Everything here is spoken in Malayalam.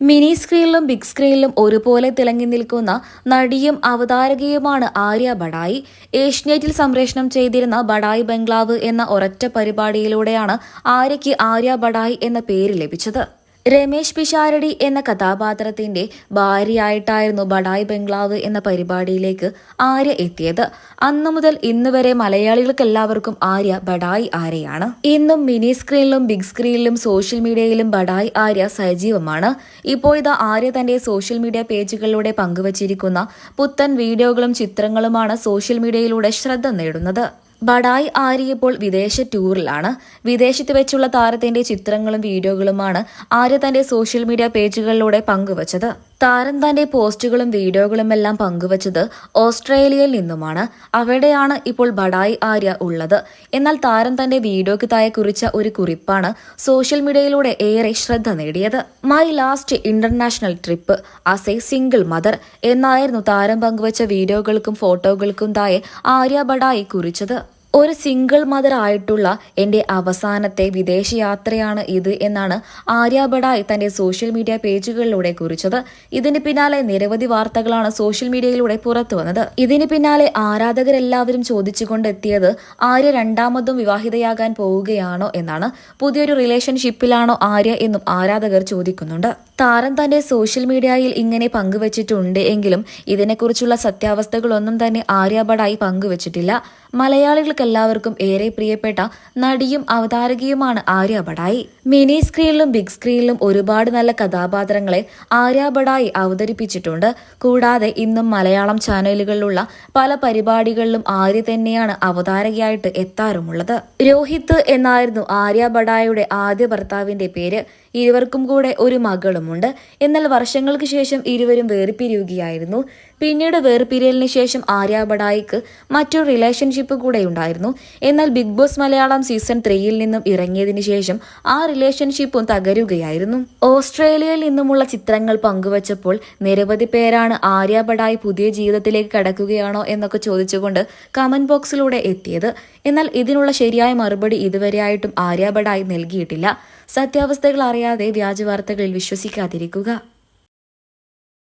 മിനി സ്ക്രീനിലും ബിഗ് സ്ക്രീനിലും ഒരുപോലെ തിളങ്ങി നിൽക്കുന്ന നടിയും അവതാരകയുമാണ് ആര്യ ബഡായി. ഏഷ്യനെറ്റിൽ സംപ്രേഷണം ചെയ്തിരുന്ന ബഡായി ബംഗ്ലാവ് എന്ന ഒരൊറ്റ പരിപാടിയിലൂടെയാണ് ആര്യയ്ക്ക് ആര്യ ബഡായി എന്ന പേര് ലഭിച്ചത്. രമേശ് പിഷാരടി എന്ന കഥാപാത്രത്തിന്റെ ഭാര്യയായിട്ടായിരുന്നു ബഡായ് ബംഗ്ലാവ് എന്ന പരിപാടിയിലേക്ക് ആര്യ എത്തിയത്. അന്നു മുതൽ ഇന്ന് വരെ മലയാളികൾക്കെല്ലാവർക്കും ആര്യ ബഡായ് ആര്യയാണ്. ഇന്നും മിനി സ്ക്രീനിലും ബിഗ് സ്ക്രീനിലും സോഷ്യൽ മീഡിയയിലും ബഡായ് ആര്യ സജീവമാണ്. ഇപ്പോൾ ഇത് ആര്യ തന്റെ സോഷ്യൽ മീഡിയ പേജുകളിലൂടെ പങ്കുവച്ചിരിക്കുന്ന പുത്തൻ വീഡിയോകളും ചിത്രങ്ങളുമാണ് സോഷ്യൽ മീഡിയയിലൂടെ ശ്രദ്ധ നേടുന്നത്. ബഡായി ആര്യ ഇപ്പോൾ വിദേശ ടൂറിലാണ്. വിദേശത്ത് വെച്ചുള്ള താരത്തിന്റെ ചിത്രങ്ങളും വീഡിയോകളുമാണ് ആര്യ തന്റെ സോഷ്യൽ മീഡിയ പേജുകളിലൂടെ പങ്കുവച്ചത്. താരം തന്റെ പോസ്റ്റുകളും വീഡിയോകളും എല്ലാം പങ്കുവച്ചത് ഓസ്ട്രേലിയയിൽ നിന്നുമാണ്. അവിടെയാണ് ഇപ്പോൾ ബഡായി ആര്യ ഉള്ളത്. എന്നാൽ താരം തന്റെ വീഡിയോക്ക് തായെ കുറിച്ച ഒരു കുറിപ്പാണ് സോഷ്യൽ മീഡിയയിലൂടെ ഏറെ ശ്രദ്ധ നേടിയത്. My last international trip as a single mother എന്നായിരുന്നു താരം പങ്കുവച്ച വീഡിയോകൾക്കും ഫോട്ടോകൾക്കും തായെ ആര്യ ബഡായി കുറിച്ചത്. ഒരു സിംഗിൾ മദർ ആയിട്ടുള്ള എന്റെ അവസാനത്തെ വിദേശയാത്രയാണ് ഇത് എന്നാണ് ആര്യ തന്റെ സോഷ്യൽ മീഡിയ പേജുകളിലൂടെ കുറിച്ചത്. ഇതിന് പിന്നാലെ നിരവധി വാർത്തകളാണ് സോഷ്യൽ മീഡിയയിലൂടെ പുറത്തു വന്നത്. ഇതിന് പിന്നാലെ ആരാധകരെല്ലാവരും ചോദിച്ചുകൊണ്ടെത്തിയത് ആര്യ രണ്ടാമതും വിവാഹിതയാകാൻ പോവുകയാണോ എന്നാണ്. പുതിയൊരു റിലേഷൻഷിപ്പിലാണോ ആര്യ എന്നും ആരാധകർ ചോദിക്കുന്നുണ്ട്. താരം തന്റെ സോഷ്യൽ മീഡിയയിൽ ഇങ്ങനെ പങ്കുവച്ചിട്ടുണ്ട് എങ്കിലും ഇതിനെക്കുറിച്ചുള്ള സത്യാവസ്ഥകളൊന്നും തന്നെ ആര്യ പങ്കുവച്ചിട്ടില്ല. മലയാളികൾക്കെല്ലാവർക്കും ഏറെ പ്രിയപ്പെട്ട നടിയും അവതാരകയുമാണ് ആര്യ ബഡായി. മിനി സ്ക്രീനിലും ബിഗ് സ്ക്രീനിലും ഒരുപാട് നല്ല കഥാപാത്രങ്ങളെ ആര്യ ബഡായി അവതരിപ്പിച്ചിട്ടുണ്ട്. കൂടാതെ ഇന്നും മലയാളം ചാനലുകളിലുള്ള പല പരിപാടികളിലും ആര്യ തന്നെയാണ് അവതാരകയായിട്ട് എത്താറുമുള്ളത്. രോഹിത് എന്നായിരുന്നു ആര്യ ബഡായിയുടെ ആദ്യ ഭർത്താവിന്റെ പേര്. ഇരുവർക്കും കൂടെ ഒരു മകളുമുണ്ട്. എന്നാൽ വർഷങ്ങൾക്ക് ശേഷം ഇരുവരും വേർപിരിയുകയായിരുന്നു. പിന്നീട് വേർപിരിയലിന് ശേഷം ആര്യ ബഡായിക്ക് മറ്റൊരു റിലേഷൻഷിപ്പ് കൂടെ ഉണ്ടായിരുന്നു. എന്നാൽ ബിഗ് ബോസ് മലയാളം സീസൺ ത്രീയിൽ നിന്നും ഇറങ്ങിയതിനു ശേഷം ആ റിലേഷൻഷിപ്പും തകരുകയായിരുന്നു. ഓസ്ട്രേലിയയിൽ നിന്നുമുള്ള ചിത്രങ്ങൾ പങ്കുവച്ചപ്പോൾ നിരവധി പേരാണ് ആര്യ ബഡായി പുതിയ ജീവിതത്തിലേക്ക് കടക്കുകയാണോ എന്നൊക്കെ ചോദിച്ചുകൊണ്ട് കമന്റ് ബോക്സിലൂടെ എത്തിയത്. എന്നാൽ ഇതിനുള്ള ശരിയായ മറുപടി ഇതുവരെയായിട്ടും ആര്യ ബഡായി നൽകിയിട്ടില്ല. സത്യാവസ്ഥകൾ അറിയാതെ വ്യാജ വാർത്തകളിൽ വിശ്വസിക്കാതിരിക്കുക.